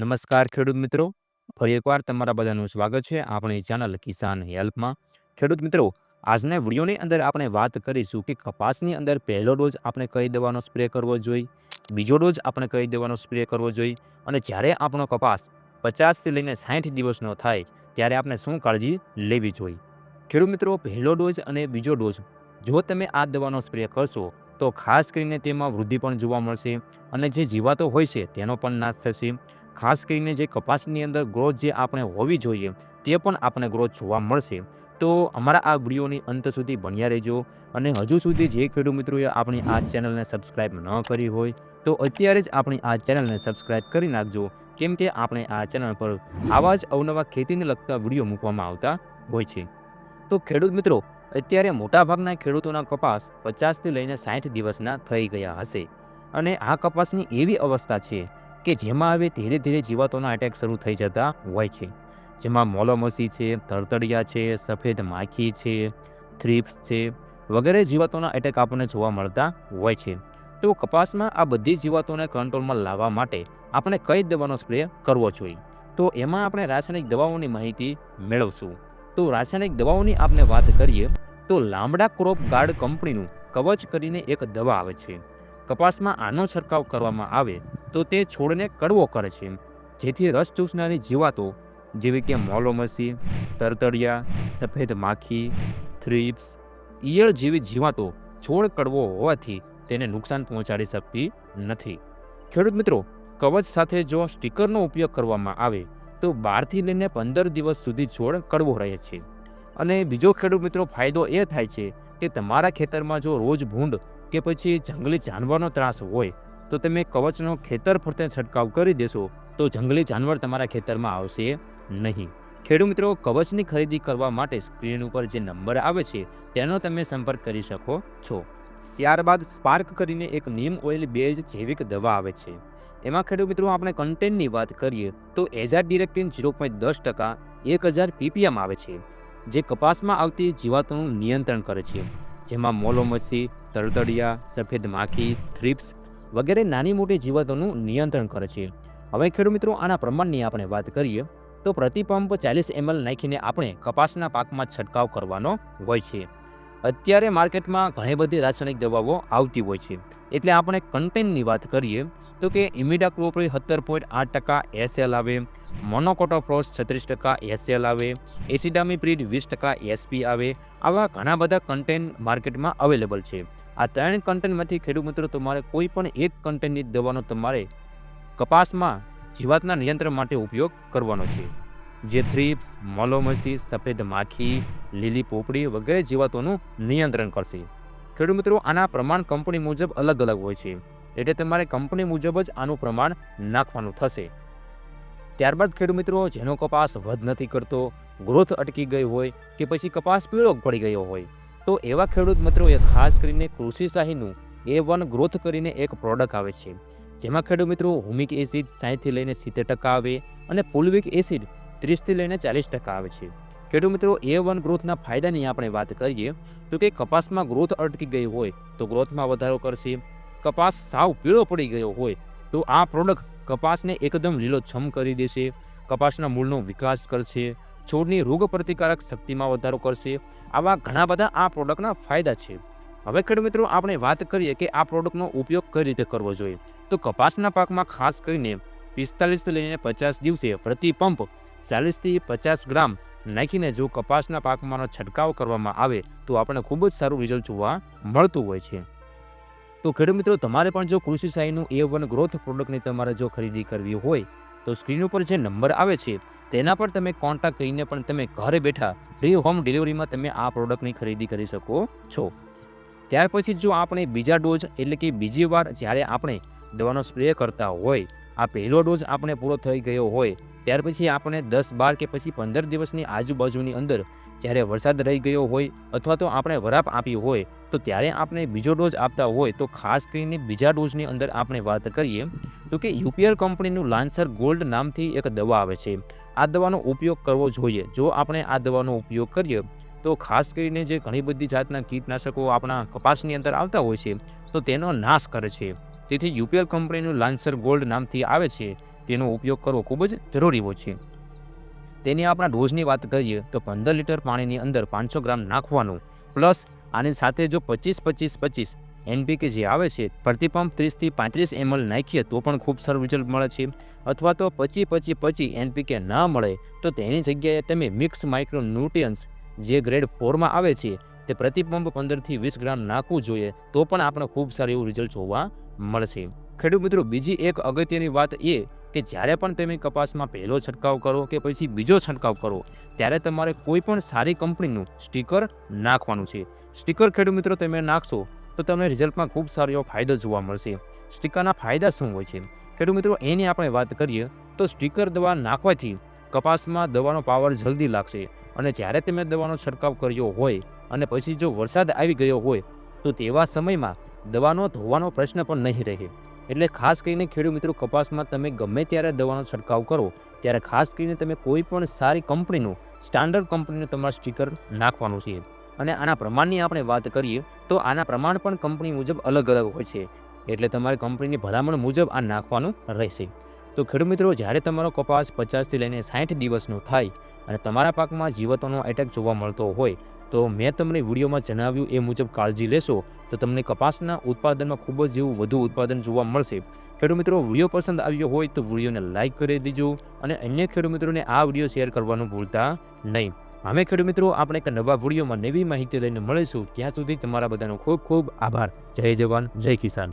નમસ્કાર ખેડૂત મિત્રો. ફરી એકવાર તમારા બધાનું સ્વાગત છે આપણી ચેનલ કિસાન હેલ્પમાં. ખેડૂત મિત્રો, આજના વિડીયોની અંદર આપણે વાત કરીશું કે કપાસની અંદર પહેલો ડોઝ આપણે કઈ દવાનો સ્પ્રે કરવો જોઈએ, બીજો ડોઝ આપણે કઈ દવાનો સ્પ્રે કરવો જોઈએ અને જ્યારે આપણો કપાસ પચાસથી લઈને સાઠ દિવસનો થાય ત્યારે આપણે શું કાળજી લેવી જોઈએ? ખેડૂત મિત્રો, પહેલો ડોઝ અને બીજો ડોઝ, જો તમે આ દવાનો સ્પ્રે કરશો, તો ખાસ કરીને તેમાં વૃદ્ધિ પણ જોવા મળશે અને જે જીવાતો હોય છે તેનો પણ નાશ થશે. ખાસ કરીને જે કપાસની અંદર ગ્રોથ જે આપણે હોવી જોઈએ, તે પણ આપણે ગ્રોથ જોવા મળશે. તો અમારા આ વિડીયોની અંત સુધી બન્યા રહેજો અને હજુ સુધી જે ખેડૂત મિત્રોએ આપણી આ ચેનલને સબસ્ક્રાઈબ ન કરી હોય, તો અત્યારે જ આપણી આ ચેનલને સબસ્ક્રાઈબ કરી નાખજો. કેમ કે આપણે આ ચેનલ પર આવા જ અવનવા ખેતીને લગતા વીડિયો મૂકવામાં આવતા હોય છે. તો ખેડૂત મિત્રો, અત્યારે મોટાભાગના ખેડૂતોના કપાસ પચાસથી લઈને સાઠ દિવસના થઈ ગયા હશે. અને આ કપાસની એવી અવસ્થા છે કે જેમાં હવે ધીરે ધીરે જીવાતોના એટેક શરૂ થઈ જતા હોય છે. જેમાં મોલોમસી છે, તરતડિયા છે, સફેદ માખી છે થ્રીપ્સ છે, વગેરે જીવાતોના એટેક આપણને જોવા મળતા હોય છે. તો કપાસમાં આ બધી જીવાતોને કંટ્રોલમાં લાવવા માટે આપણે કઈ દવાનો સ્પ્રે કરવો જોઈએ? તો એમાં આપણે રાસાયણિક દવાઓની માહિતી મેળવશું. તો રાસાયણિક દવાઓની આપણે વાત કરીએ, તો લાંબડા ક્રોપ ગાર્ડ કંપનીનું કવચ કરીને એક દવા આવે છે. કપાસમાં આનો છંટકાવ કરવામાં આવે તો તે છોડને કડવો કરે છે. જેથી રસ ચૂસનારી જીવાતો, જેવી કે મોલોમસી, તરતડિયા, સફેદ માખી, થ્રીપ્સ, ઈયળ જેવી જીવાતો છોડ કડવો હોવાથી તેને નુકસાન પહોંચાડી શકતી નથી. ખેડૂત મિત્રો, કવચ સાથે જો સ્ટીકરનો ઉપયોગ કરવામાં આવે તો બારથી લઈને પંદર દિવસ સુધી છોડ કડવો રહે છે. અને બીજો ખેડૂત મિત્રો ફાયદો એ થાય છે કે તમારા ખેતરમાં જો રોજ ભૂંડ કે પછી જંગલી જાનવરનો ત્રાસ હોય, તો તમે કવચનો ખેતર ફરતે છંટકાવ કરી દેશો, તો જંગલી જાનવર તમારા ખેતરમાં આવશે નહીં. ખેડૂત મિત્રો, કવચની ખરીદી કરવા માટે સ્ક્રીન ઉપર જે નંબર આવે છે, તેનો તમે સંપર્ક કરી શકો છો. ત્યારબાદ સ્પાર્ક કરીને એક નીમ ઓઇલ બેઝ જૈવિક દવા આવે છે. એમાં ખેડૂત મિત્રો, આપણે કન્ટેન્ટની વાત કરીએ, તો એઝાર ડિરેક્ટિન ઝીરો પોઈન્ટ દસ ટકા, એક હજાર પીપીએમ આવે છે. જે કપાસમાં આવતી જીવાતોનું નિયંત્રણ કરે છે. જેમાં મોલોમસી, તરતડિયા, સફેદ માખી, થ્રિપ્સ વગેરે નાની મોટી જીવાતોનું નિયંત્રણ કરે છે. હવે ખેડૂત મિત્રો, આના પ્રમાણની આપણે વાત કરીએ, તો પ્રતિ પંપ ચાલીસ એમએલ નાખીને આપણે કપાસના પાકમાં છંટકાવ કરવાનો હોય છે. અત્યારે માર્કેટમાં ઘણી બધી રાસાયણિક દવાઓ આવતી હોય છે. એટલે આપણે કન્ટેન્ટની વાત કરીએ તો કે ઇમિડા ક્લોપ્રી સત્તર પોઈન્ટ આઠ ટકા એસએલ આવે મોનોકોટોફ્રોસ છત્રીસ ટકા એસએલ આવે એસિડામીપ્રીડ વીસ ટકા એસપી આવે, આવા ઘણા બધા કન્ટેન્ટ માર્કેટમાં અવેલેબલ છે. આ ત્રણ કન્ટેન્ટમાંથી ખેડૂત મિત્રો, તમારે કોઈ પણ એક કન્ટેન્ટની દવાનો તમારે કપાસમાં, જીવાતના નિયંત્રણ માટે ઉપયોગ કરવાનો છે. જે થ્રીપ્સ મોલોમસી સફેદ માખી, લીલી પોપડી વગેરે જીવાતોનું નિયંત્રણ કરશે. ખેડૂત મિત્રો, આના પ્રમાણ કંપની મુજબ અલગ અલગ હોય છે. એટલે તમારે કંપની મુજબ જ આનું પ્રમાણ નાખવાનું થશે. ત્યારબાદ ખેડૂત મિત્રો, જેનો કપાસ વધ નથી કરતો, ગ્રોથ અટકી ગઈ હોય કે પછી કપાસ પીળો પડી ગયો હોય, તો એવા ખેડૂત મિત્રોએ ખાસ કરીને કૃષિ શાહીનું એ વન ગ્રોથ કરીને એક પ્રોડક્ટ આવે છે. જેમાં ખેડૂત મિત્રો, હુમિક એસિડ સાહીઠથી લઈને સિત્તેર ટકા આવે અને પુલવિક એસિડ ત્રીસથી લઈને ચાલીસ ટકા આવે છે. ખેડૂત મિત્રો, એ વન ગ્રોથના ફાયદાની આપણે વાત કરીએ, તો કે કપાસમાં ગ્રોથ અટકી ગઈ હોય, તો ગ્રોથમાં વધારો કરશે. કપાસ સાવ પીળો પડી ગયો હોય, તો આ પ્રોડક્ટ કપાસને એકદમ લીલોછમ કરી દેશે. કપાસના મૂળનો વિકાસ કરશે, છોડની રોગ પ્રતિકારક શક્તિમાં વધારો કરશે. આવા ઘણા બધા આ પ્રોડક્ટના ફાયદા છે. હવે ખેડૂત મિત્રો, આપણે વાત કરીએ કે આ પ્રોડક્ટનો ઉપયોગ કઈ રીતે કરવો જોઈએ. તો કપાસના પાકમાં ખાસ કરીને પિસ્તાલીસથી લઈને પચાસ દિવસે પ્રતિ પંપ ચાલીસથી પચાસ ગ્રામ નાખીને જો કપાસના પાકમાંનો છંટકાવ કરવામાં આવે તો આપણને ખૂબ જ સારું રિઝલ્ટ જોવા મળતું હોય છે. તો ખેડૂત મિત્રો, તમારે પણ જો કૃષિ સાઈનું એ વન ગ્રોથ પ્રોડક્ટની તમારે જો ખરીદી કરવી હોય, તો સ્ક્રીન ઉપર જે નંબર આવે છે, તેના પર તમે કોન્ટેક્ટ કરીને પણ તમે ઘરે બેઠા ફ્રી હોમ ડિલિવરીમાં તમે આ પ્રોડક્ટની ખરીદી કરી શકો છો. ત્યાર પછી જો આપણે બીજા ડોઝ એટલે કે બીજી વાર જ્યારે આપણે દવાનો સ્પ્રે કરતા હોય, આ પહેલો ડોઝ આપણે પૂરો થઈ ગયો હોય ત્યાર પછી આપણે દસ, બાર કે પછી પંદર દિવસની આજુબાજુની અંદર જ્યારે વરસાદ રહી ગયો હોય અથવા તો આપણે વરાપ આપી હોય, તો ત્યારે આપણે બીજો ડોઝ આપતા હોય, તો ખાસ કરીને બીજા ડોઝની અંદર આપણે વાત કરીએ, તો કે યુપીઆર કંપનીનું લાન્સર ગોલ્ડ નામથી એક દવા આવે છે. આ દવાનો ઉપયોગ કરવો જોઈએ. જો આપણે આ દવાનો ઉપયોગ કરીએ, તો ખાસ કરીને જે ઘણી બધી જાતના કીટનાશકો આપણા કપાસની અંદર આવતા હોય છે, તો તેનો નાશ કરે છે. તેથી યુપીએલ કંપનીનું લાન્સર ગોલ્ડ નામથી આવે છે, તેનો ઉપયોગ કરવો ખૂબ જ જરૂરી હોય છે. તેની આપણા ડોઝની વાત કરીએ, તો પંદર લીટર પાણીની અંદર પાંચસો ગ્રામ નાખવાનું, પ્લસ આની સાથે જો પચીસ પચીસ પચીસ એનપીકે જે આવે છે ભરતી પંપ ત્રીસથી પાંત્રીસ એમએલ નાખીએ તો પણ ખૂબ સારું રિઝલ્ટ મળે છે, અથવા તો પચી પચી પચી એનપીકે ના મળે, તો તેની જગ્યાએ તમે મિક્સ માઇક્રો ન્યુટ્રિયન્સ જે ગ્રેડ ફોરમાં આવે છે તે પ્રતિપંપ પંદરથી વીસ ગ્રામ નાખવું જોઈએ, તો પણ આપણે ખૂબ સારું એવું રિઝલ્ટ જોવા મળશે. ખેડૂત મિત્રો, બીજી એક અગત્યની વાત એ કે જ્યારે પણ તમે કપાસમાં પહેલો છંટકાવ કરો કે પછી બીજો છંટકાવ કરો, ત્યારે તમારે કોઈ પણ સારી કંપનીનું સ્ટીકર નાખવાનું છે. સ્ટીકર ખેડૂત મિત્રો, તમે નાખશો, તો તમને રિઝલ્ટમાં ખૂબ સારો એવો ફાયદો જોવા મળશે. સ્ટીકરના ફાયદા શું હોય છે? ખેડૂત મિત્રો, એની આપણે વાત કરીએ, તો સ્ટીકર દવા નાખવાથી કપાસમાં દવાનો પાવર જલ્દી લાગશે. અને જ્યારે તમે દવાનો છંટકાવ કર્યો હોય અને પછી જો વરસાદ આવી ગયો હોય, તો તેવા સમયમાં દવાનો ધોવાનો પ્રશ્ન પણ નહીં રહે. એટલે ખાસ કરીને ખેડૂત મિત્રો, કપાસમાં તમે ગમે ત્યારે દવાનો છંટકાવ કરો, ત્યારે ખાસ કરીને તમે કોઈ પણ સારી કંપનીનું, સ્ટાન્ડર્ડ કંપનીનું તમારે સ્ટીકર નાખવાનું છે. અને આના પ્રમાણની આપણે વાત કરીએ, તો આના પ્રમાણ પણ કંપની મુજબ અલગ અલગ હોય છે. એટલે તમારે કંપનીની ભલામણ મુજબ આ નાખવાનું રહેશે. તો ખેડૂત મિત્રો, જ્યારે તમારો કપાસ પચાસથી લઈને સાઠ દિવસનો થાય અને તમારા પાકમાં જીવતોનો એટેક જોવા મળતો હોય, તો મેં તમને વિડીયોમાં જણાવ્યું એ મુજબ કાળજી લેશો. તો તમને કપાસના ઉત્પાદનમાં ખૂબ જ એવું વધુ ઉત્પાદન જોવા મળશે. ખેડૂત મિત્રો, વીડિયો પસંદ આવ્યો હોય તો વિડીયોને લાઇક કરી દેજો અને અન્ય ખેડૂત મિત્રોને આ વીડિયો શેર કરવાનું ભૂલતા નહીં. અમે ખેડૂત મિત્રો, આપણે એક નવા વિડીયોમાં નવી માહિતી લઈને મળીશું. ત્યાં સુધી તમારા બધાનો ખૂબ ખૂબ આભાર. જય જવાન, જય કિસાન.